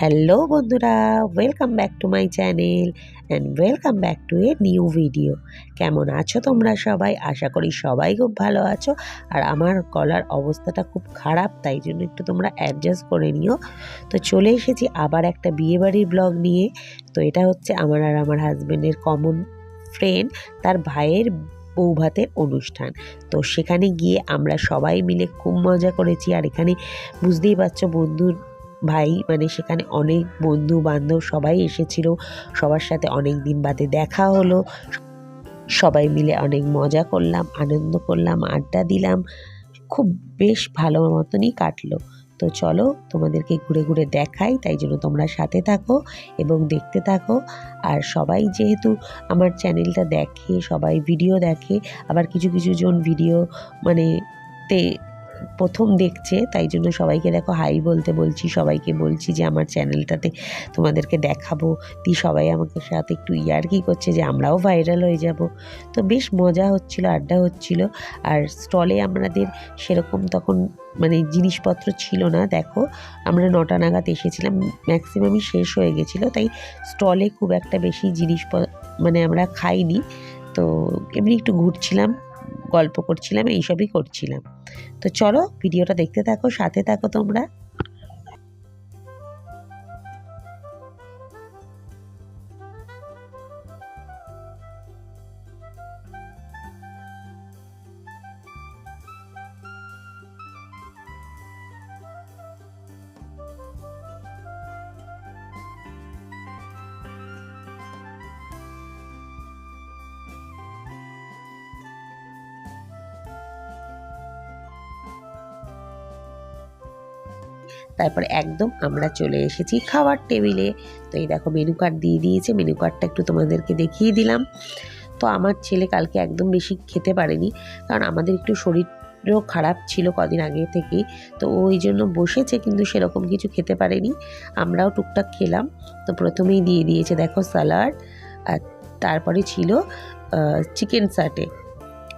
Hello বন্ধুরা welcome back to my channel and welcome back to a new video কেমন আছো তোমরা সবাই? আশা করি সবাই খুব ভালো আছো। আর আমার গলার অবস্থাটা খুব খারাপ, তাই জন্য একটু তোমরা অ্যাডজাস্ট করে নিও। তো চলে এসেছি আবার একটা বিয়েবাড়ির ব্লগ নিয়ে। তো এটা হচ্ছে আমার আর আমার হাজব্যান্ডের কমন ফ্রেন্ড তার ভাইয়ের বৌভাতের অনুষ্ঠান। তো সেখানে গিয়ে আমরা সবাই মিলে খুব মজা করেছি। আর এখানে বুঝতেই পারছ বন্ধুর ভাই মানে সেখানে অনেক বন্ধু বান্ধব সবাই এসেছিল। সবার সাথে অনেক দিন বাদে দেখা হলো। সবাই মিলে অনেক মজা করলাম, আনন্দ করলাম, আড্ডা দিলাম। খুব বেশ ভালো মতনই কাটলো। তো চলো, তোমাদেরকে ঘুরে ঘুরে দেখাই, তাই জন্য তোমরা সাথে থাকো এবং দেখতে থাকো। আর সবাই যেহেতু আমার চ্যানেলটা দেখে, সবাই ভিডিও দেখে, আবার কিছু কিছু জন ভিডিও মানে তে প্রথম দেখছে, তাই জন্য সবাইকে দেখো হাই বলতে বলছি, সবাইকে বলছি যে আমার চ্যানেলটাতে তোমাদেরকে দেখাবো। দি সবাই আমাকে সাথে একটু ইয়ার্কি করছে যে আমরাও ভাইরাল হয়ে যাব। তো বেশ মজা হচ্ছিল, আড্ডা হচ্ছিল। আর স্টলে আমাদের সেরকম তখন মানে জিনিসপত্র ছিল না। দেখো, আমরা নটা নাগাদ এসেছিলাম ম্যাক্সিমামই শেষ হয়ে গেছিল। তাই স্টলে খুব একটা বেশি জিনিসপত্র মানে আমরা খাইনি। তো এমনি একটু ঘুরছিলাম। গল্প করছিলাম এইসবই করছিলাম। তো চলো ভিডিওটা দেখতে থাকো সাথে থাকো তোমরা। তারপর একদম আমরা চলে এসেছি খাওয়ার টেবিলে। তো এই দেখো মেনু কার্ড দিয়ে দিয়েছে মেনু কার্ডটা একটু তোমাদেরকে দেখিয়ে দিলাম। তো আমার ছেলে কালকে একদম বেশি খেতে পারেনি, কারণ আমাদের একটু শরীরও খারাপ ছিল কদিন আগে থেকেই। তো ওই জন্য বসেছে, কিন্তু সেরকম কিছু খেতে পারেনি। আমরাও টুকটাক খেলাম। তো প্রথমেই দিয়ে দিয়েছে, দেখো স্যালাড আর তারপরে ছিল চিকেন সাটে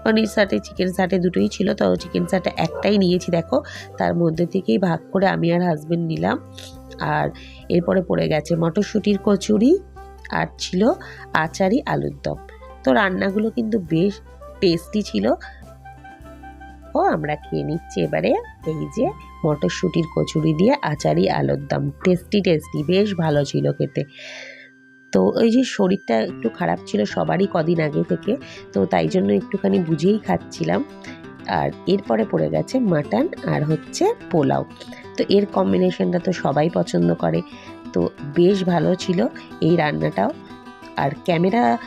পনির সাটে চিকেন সাটে দুটোই ছিল। তো চিকেন সাটে একটাই নিয়েছি, দেখো। তার মধ্যে থেকেই ভাগ করে আমি আর হাজব্যান্ড নিলাম। আর এরপরে পড়ে গেছে মটরশুঁটির কচুরি আর ছিল আচারি আলুর দম। তো রান্নাগুলো কিন্তু বেশ টেস্টি ছিল। ও, আমরা খেয়ে নিচ্ছি এবারে এই যে মটরশুঁটির কচুরি দিয়ে আচারি আলুর দম। টেস্টি টেস্টি বেশ ভালো ছিল খেতে। তো ওই যে শরীরটা একটু খারাপ ছিল সবারই কদিন আগে থেকে, তো তাই জন্য একটুখানি বুঝেই খাচ্ছিলাম। আর এরপরে পড়ে গেছে মাটন আর হচ্ছে পোলাও। তো এর কম্বিনেশনটা তো সবাই পছন্দ করে। তো বেশ ভালো ছিল এই রান্নাটাও। আর ক্যামেরা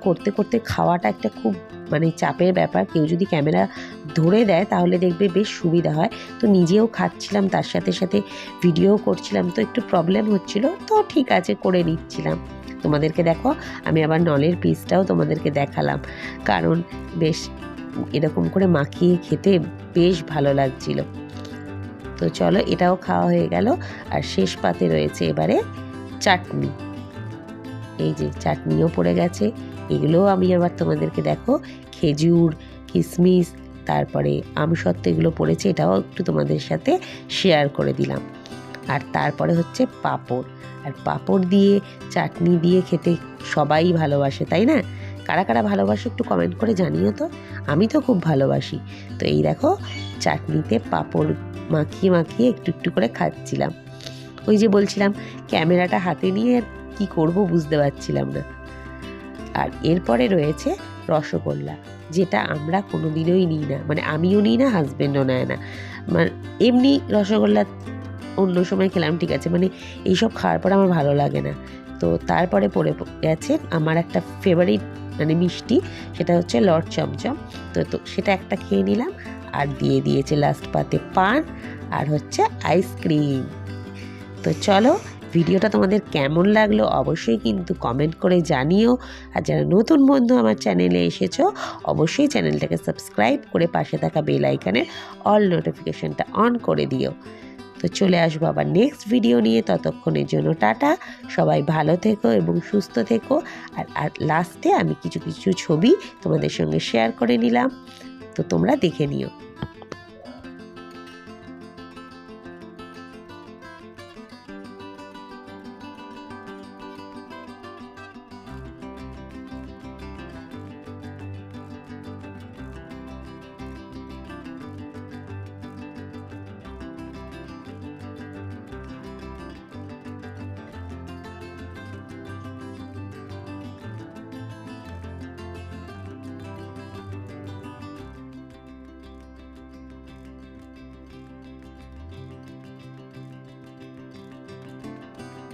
করতে করতে খাওয়াটা একটা খুব মানে চাপের ব্যাপার। কেউ যদি ক্যামেরা ধরে দেয় তাহলে দেখবে বেশ সুবিধা হয়। তো নিজেও খাচ্ছিলাম, তার সাথে সাথে ভিডিও করছিলাম। তো একটু প্রবলেম হচ্ছিল, তো ঠিক আছে, করে নিচ্ছিলাম। তোমাদেরকে দেখো, আমি আবার নলের পিসটাও তোমাদেরকে দেখালাম। কারণ বেশ এরকম করে মাখিয়ে খেতে বেশ ভালো লাগছিল। তো চলো, এটাও খাওয়া হয়ে গেল। আর শেষ পাতে রয়েছে এবারে চাটনি। এই যে চাটনিও পড়ে গেছে, এগুলোও আমি আবার তোমাদেরকে দেখো, খেজুর কিশমিশ তারপরে আমসত্ত্ব এগুলো পড়েছে, এটাও একটু তোমাদের সাথে শেয়ার করে দিলাম। আর তারপরে হচ্ছে পাঁপড়। আর পাঁপড় দিয়ে, চাটনি দিয়ে খেতে সবাই ভালোবাসে, তাই না? কারা কারা ভালোবাসে একটু কমেন্ট করে জানিও তো। আমি তো খুব ভালোবাসি। তো এই দেখো, চাটনিতে পাঁপড় মাখিয়ে মাখিয়ে একটু একটু করে খাচ্ছিলাম। ওই যে বলছিলাম, ক্যামেরাটা হাতে নিয়ে কী করব বুঝতে পারছিলাম না। আর এরপরে রয়েছে রসগোল্লা, যেটা আমরা কোনো দিনই নিই না। মানে আমিও নিই না হাজব্যান্ডও নেয় না। মানে এমনি রসগোল্লা অন্য সময় খেলাম, ঠিক আছে। মানে এইসব খাওয়ার পর আমার ভালো লাগে না। তো তারপরে পড়ে গেছে আমার একটা ফেভারিট মানে মিষ্টি, সেটা হচ্ছে লর্ড চমচম। তো তো সেটা একটা খেয়ে নিলাম। আর দিয়ে দিয়েছে লাস্ট পাতে পান, আর হচ্ছে আইসক্রিম তো চলো ভিডিওটা তোমাদের কেমন লাগল অবশ্যই কিন্তু কমেন্ট করে জানিও। আর যারা নতুন বন্ধু আমার চ্যানেলে এসেছ, অবশ্যই চ্যানেলটাকে সাবস্ক্রাইব করে পাশে থাকা বেল আইকানের অল নোটিফিকেশানটা অন করে দিও। তো চলে আসব আবার নেক্সট ভিডিও নিয়ে। ততক্ষণের জন্য টাটা। সবাই ভালো থেকো এবং সুস্থ থেকো। আর আর লাস্টে আমি কিছু কিছু ছবি তোমাদের সঙ্গে শেয়ার করে নিলাম। তো তোমরা দেখে নিও।